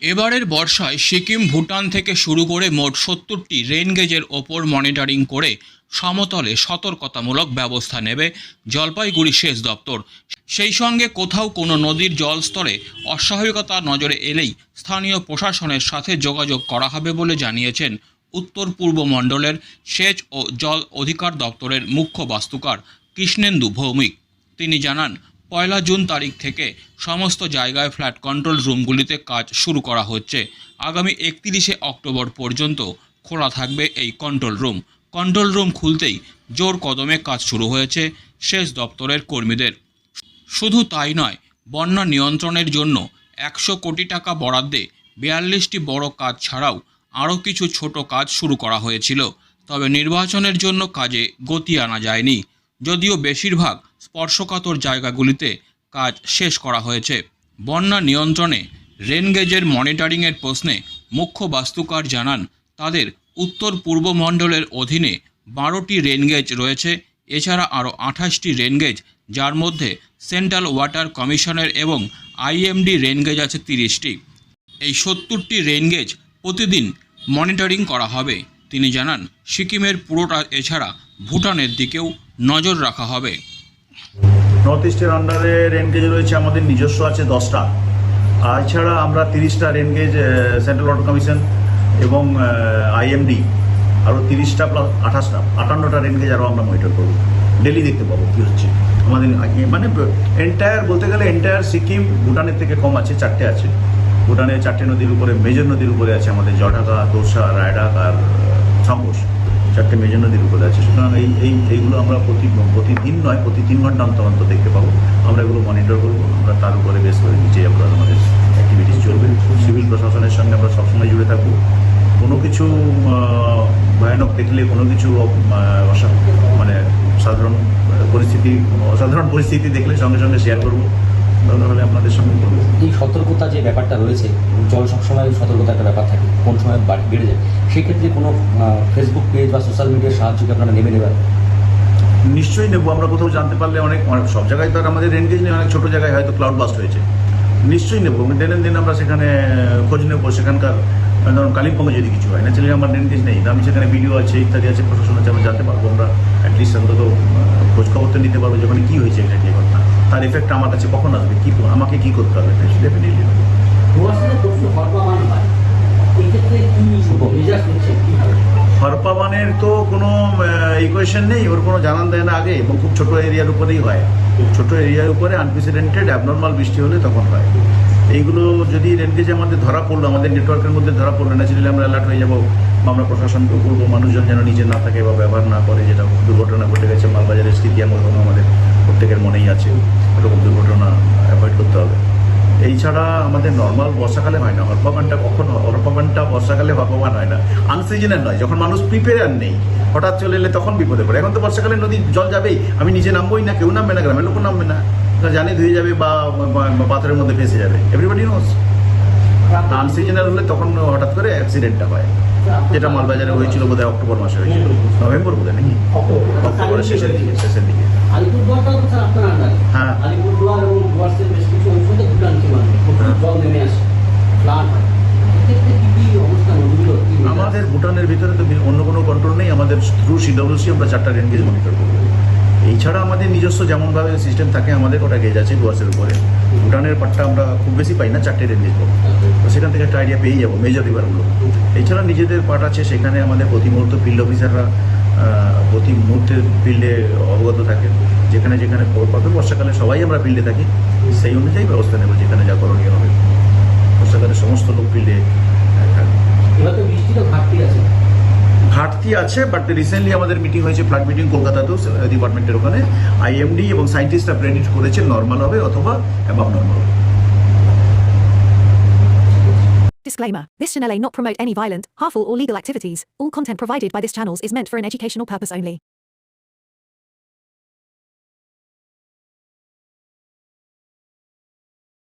এবারের বর্ষায় সিকিম, ভুটান থেকে শুরু করে মোট সত্তরটি রেন গেজের ওপর মনিটরিং করে সমতলে সতর্কতামূলক ব্যবস্থা নেবে জলপাইগুড়ি সেচ দপ্তর। সেই সঙ্গে কোথাও কোনো নদীর জলস্তরে অস্বাভাবিকতা নজরে এলেই স্থানীয় প্রশাসনের সাথে যোগাযোগ করা হবে বলে জানিয়েছেন উত্তর পূর্ব মণ্ডলের সেচ ও জল অধিকার দপ্তরের মুখ্য বাস্তুকার কৃষ্ণেন্দু ভৌমিক। তিনি জানান পয়লা জুন তারিখ থেকে সমস্ত জায়গায় ফ্ল্যাট কন্ট্রোল রুমগুলিতে কাজ শুরু করা হচ্ছে। আগামী একত্রিশে অক্টোবর পর্যন্ত খোলা থাকবে এই কন্ট্রোল রুম। কন্ট্রোল রুম খুলতেই জোর কদমে কাজ শুরু হয়েছে সেচ দপ্তরের কর্মীদের। শুধু তাই নয়, বন্যা নিয়ন্ত্রণের জন্য একশো কোটি টাকা বরাদ্দে বিয়াল্লিশটি বড় কাজ ছাড়াও আরও কিছু ছোট কাজ শুরু করা হয়েছিল। তবে নির্বাচনের জন্য কাজে গতি আনা যায়নি। যদিও বেশিরভাগ স্পর্শকাতর জায়গাগুলিতে কাজ শেষ করা হয়েছে। বন্যা নিয়ন্ত্রণে রেনগেজের মনিটরিংয়ের প্রশ্নে মুখ্য বাস্তুকার জানান, তাদের উত্তর পূর্ব মণ্ডলের অধীনে বারোটি রেনগেজ রয়েছে। এছাড়া আরও আঠাশটি রেনগেজ, যার মধ্যে সেন্ট্রাল ওয়াটার কমিশনের এবং আইএমডি রেনগেজ আছে তিরিশটি। এই সত্তরটি রেনগেজ প্রতিদিন মনিটরিং করা হবে। তিনি জানান, সিকিমের পুরোটা এছাড়া ভুটানের দিকেও নজর রাখা হবে। নর্থ ইস্টের আন্ডারে রেনগেজ রয়েছে, আমাদের নিজস্ব আছে দশটা। আর এছাড়া আমরা তিরিশটা rain gauge central water commission এবং আইএমডি আরও তিরিশটা প্লাস আঠাশটা, আটান্নটা রেনগেজ আরও আমরা মনিটর করব। ডেলি দেখতে পাবো কী হচ্ছে। আমাদের মানে এন্টায়ার বলতে গেলে এন্টায়ার সিকিম ভুটানের থেকে কম আছে, চারটে আছে। ভুটানে চারটে নদীর উপরে মেজর নদীর উপরে আছে আমাদের জঢাকা তোরসা, রায়ডাক আর সংঘোষ চারটে মেজর নদীর উপরে আছে সুতরাং এই এই, এইগুলো আমরা প্রতি, প্রতিদিন নয় প্রতি তিন ঘণ্টা অন্তর অন্তর দেখতে পাবো। আমরা এগুলো মনিটর করব। আমরা তার উপরে বেশ করে নিচে আমরা আমাদের অ্যাক্টিভিটিস চলবে। সিভিল প্রশাসনের সঙ্গে আমরা সবসময় জুড়ে থাকব। কোনো কিছু ভয়ানক দেখলে কোনো কিছু মানে সাধারণ পরিস্থিতি, অসাধারণ পরিস্থিতি দেখলে সঙ্গে সঙ্গে শেয়ার করব। দরকার হলে আপনাদের সঙ্গে করব এই সতর্কতা যে ব্যাপারটা রয়েছে জল সবসময় সতর্কতা একটা ব্যাপার থাকে কোন সময় বাড়- বেড়ে যায় সেক্ষেত্রে কোনো ফেসবুক পেজ বা সোশ্যাল মিডিয়ার সাহায্য কি আপনারা নেবে নেবেন নিশ্চয়ই নেব আমরা কোথাও জানতে পারলে অনেক অনেক সব জায়গায় তো আমাদের রেনগেজ নেই অনেক ছোটো জায়গায় হয়তো ক্লাউড বাস্ট হয়েছে। নিশ্চয়ই নেব দিনের দিন আমরা সেখানে খোঁজ নেব সেখানকার ধরুন কালিম্পংয়ে যদি কিছু হয় ন্যাচারালি আমার রেনগেজ নেই আমি সেখানে ভিডিও আছে ইত্যাদি আছে প্রশাসন আছে আমরা জানতে পারব আমরা অ্যাটলিস্ট অন্তত আহ, খোঁজ খবর তো নিতে পারব যে ওখানে কী হয়েছে এক্স্যাক্টলি ঘটনা তার এফেক্ট আমার কাছে কখন আসবে? কী আমাকে কী করতে হবে? ডেফিনেটলি হরপাবানের তো কোনো ইকুয়েশন নেই। ওর কোনো জানান দেয় না আগে এবং খুব ছোটো এরিয়ার উপরেই হয়। ছোটো এরিয়ার উপরে আনপ্রেসিডেন্টেড অ্যাবনর্মাল বৃষ্টি হলে তখন হয়। এইগুলো যদি রেনগেজে আমাদের ধরা পড়ল আমাদের নেটওয়ার্কের মধ্যে ধরা পড়ল ন্যাচারালি আমরা অ্যালার্ট হয়ে যাব। বা আমরা প্রশাসনকে বলব মানুষজন যেন নিজে না থাকে বা ব্যবহার না করে যেটা দুর্ঘটনা ঘটে গেছে মালবাজারের স্মৃতি আমার কোনো আমাদের। প্রত্যেকের মনেই আছে, এরকম দুর্ঘটনা অ্যাভয়েড করতে হবে। এই ছাড়া আমাদের নর্মাল বর্ষাকালে হয় না হরপাবানটা কখনো হয়? বর্ষাকালে ভগবান হয় না। আনসিজনের নয়, যখন মানুষ প্রিপেয়ার নেই, হঠাৎ চলে এলে তখন বিপদে পড়ে। এখন তো বর্ষাকালে নদী, জল যাবেই, আমি নিজে নামবোই না, কেউ নামবে না, গ্রামের লোক নামবে না। জানি ধুয়ে যাবে বা পাথরের মধ্যে ফেসে যাবে এভরিবডি নোস আনসিজনাল হলে তখন হঠাৎ করে অ্যাক্সিডেন্টটা হয়। যেটা মালবাজারে হয়েছিল বোধহয় অক্টোবর মাসে হয়েছিল। নভেম্বর বোধহয় নাকি? অক্টোবরের শেষের দিকে শেষের দিকে। হ্যাঁ। আমাদের ভুটানের ভিতরে তো অন্য কোনো কন্ট্রোল নেই। আমাদের থ্রু সিডব্লিউসি আমরা চারটা রেনগেজ মনিটর করব। এছাড়া আমাদের নিজস্ব যেমনভাবে সিস্টেম থাকে, আমাদের ওটা গেজ আছে ডুয়ার্সের উপরে। ভুটানের পাটটা আমরা খুব বেশি পাই না, চারটে রেনগেজ পাবো তো সেখান থেকে একটা আইডিয়া পেয়ে যাব মেজর রিভারগুলো এছাড়া নিজেদের পার্ট আছে, সেখানে আমাদের প্রতি মুহূর্ত ফিল্ড অফিসাররা প্রতি মুহূর্তে ফিল্ডে অবগত থাকে। যেখানে যেখানে খবর পাবে, বর্ষাকালে সবাই আমরা ফিল্ডে থাকি। সেই অনুযায়ী ব্যবস্থা নেব, যেখানে যা করণীয় হবে। বর্ষাকালে সমস্ত লোক ফিল্ডে ঘাটতি আছে বাট রিসেন্টলি আমাদের মিটিং হয়েছে ফ্লাড মিটিং কলকাতাতেও ডিপার্টমেন্টের ওখানে আইএমডি এবং সায়েন্টিস্টরা প্রেডিক্ট করেছে নর্মাল হবে অথবা অ্যাবাভ নর্মাল হবে Disclaimer This channel may not promote any violent, harmful, or legal activities. All content provided by this channel is meant for an educational purpose only.